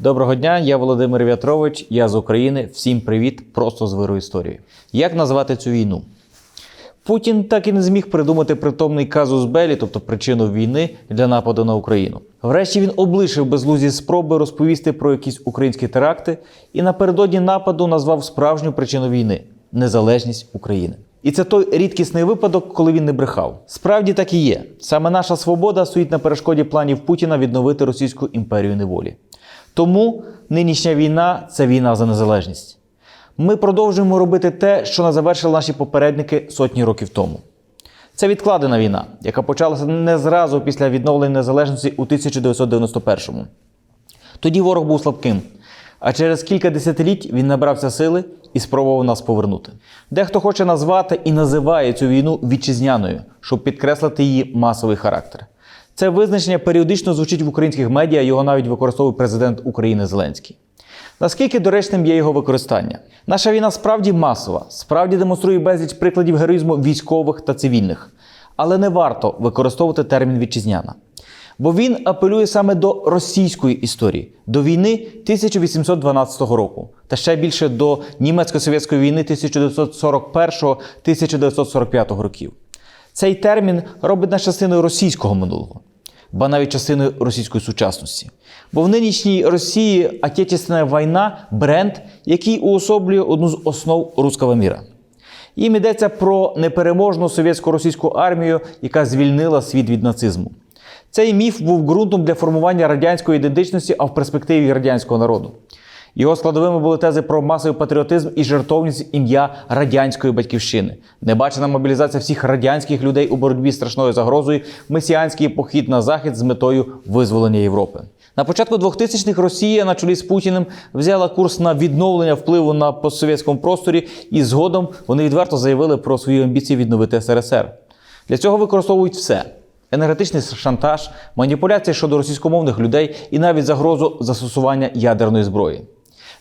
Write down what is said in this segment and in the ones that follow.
Доброго дня, я Володимир В'ятрович, я з України. Всім привіт, просто з виру історії. Як назвати цю війну? Путін так і не зміг придумати притомний казус Белі, тобто причину війни для нападу на Україну. Врешті він облишив безлузі спроби розповісти про якісь українські теракти і напередодні нападу назвав справжню причину війни незалежність України. І це той рідкісний випадок, коли він не брехав. Справді так і є. Саме наша свобода стоїть на перешкоді планів Путіна відновити російську імперію неволі. Тому нинішня війна це війна за незалежність. Ми продовжуємо робити те, що не завершили наші попередники сотні років тому. Це відкладена війна, яка почалася не зразу після відновлення незалежності у 1991-му. Тоді ворог був слабким, а через кілька десятиліть він набрався сили і спробував нас повернути. Дехто хоче назвати і називає цю війну вітчизняною, щоб підкреслити її масовий характер. Це визначення періодично звучить в українських медіа, його навіть використовує президент України Зеленський. Наскільки доречним є його використання? Наша війна справді масова, справді демонструє безліч прикладів героїзму військових та цивільних. Але не варто використовувати термін вітчизняна. Бо він апелює саме до російської історії, до війни 1812 року, та ще більше до німецько-совєтської війни 1941-1945 років. Цей термін робить нас частиною російського минулого, ба навіть частиною російської сучасності. Бо в нинішній Росії Отечественна війна бренд, який уособлює одну з основ руського міра. Їм йдеться про непереможну совєтсько-російську армію, яка звільнила світ від нацизму. Цей міф був ґрунтом для формування радянської ідентичності, а в перспективі радянського народу. Його складовими були тези про масовий патріотизм і жертовність ім'я радянської батьківщини, небачена мобілізація всіх радянських людей у боротьбі з страшною загрозою, месіанський похід на захід з метою визволення Європи. На початку 2000-х Росія на чолі з Путіним взяла курс на відновлення впливу на постсовєтському просторі, і згодом вони відверто заявили про свої амбіції відновити СРСР. Для цього використовують все. Енергетичний шантаж, маніпуляції щодо російськомовних людей і навіть загрозу застосування ядерної зброї.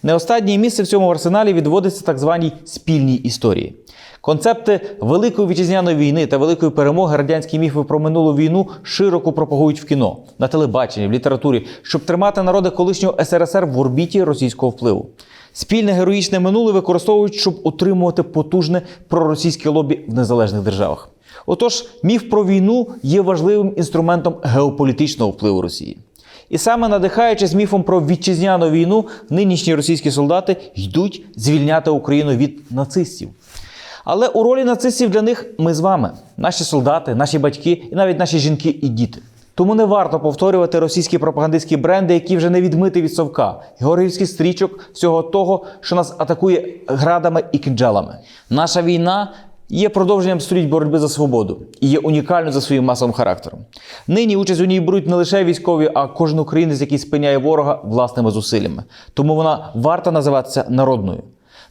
Не останнє місце в цьому арсеналі відводиться так званій спільній історії. Концепти Великої вітчизняної війни та великої перемоги радянські міфи про минулу війну широко пропагують в кіно, на телебаченні, в літературі, щоб тримати народи колишнього СРСР в орбіті російського впливу. Спільне героїчне минуле використовують, щоб утримувати потужне проросійське лобі в незалежних державах. Отож, міф про війну є важливим інструментом геополітичного впливу Росії. І саме надихаючись міфом про вітчизняну війну, нинішні російські солдати йдуть звільняти Україну від нацистів. Але у ролі нацистів для них ми з вами, наші солдати, наші батьки і навіть наші жінки і діти. Тому не варто повторювати російські пропагандистські бренди, які вже не відмити від совка, георгіївських стрічок, всього того, що нас атакує градами і кинджалами. Наша війна є продовженням століть боротьби за свободу і є унікальною за своїм масовим характером. Нині участь у ній беруть не лише військові, а кожен українець, який спиняє ворога власними зусиллями. Тому вона варта називатися народною,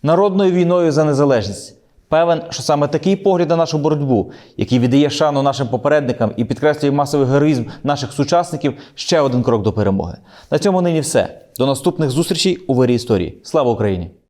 народною війною за незалежність. Певен, що саме такий погляд на нашу боротьбу, який віддає шану нашим попередникам і підкреслює масовий героїзм наших сучасників, ще один крок до перемоги. На цьому нині все. До наступних зустрічей у вирі історії. Слава Україні!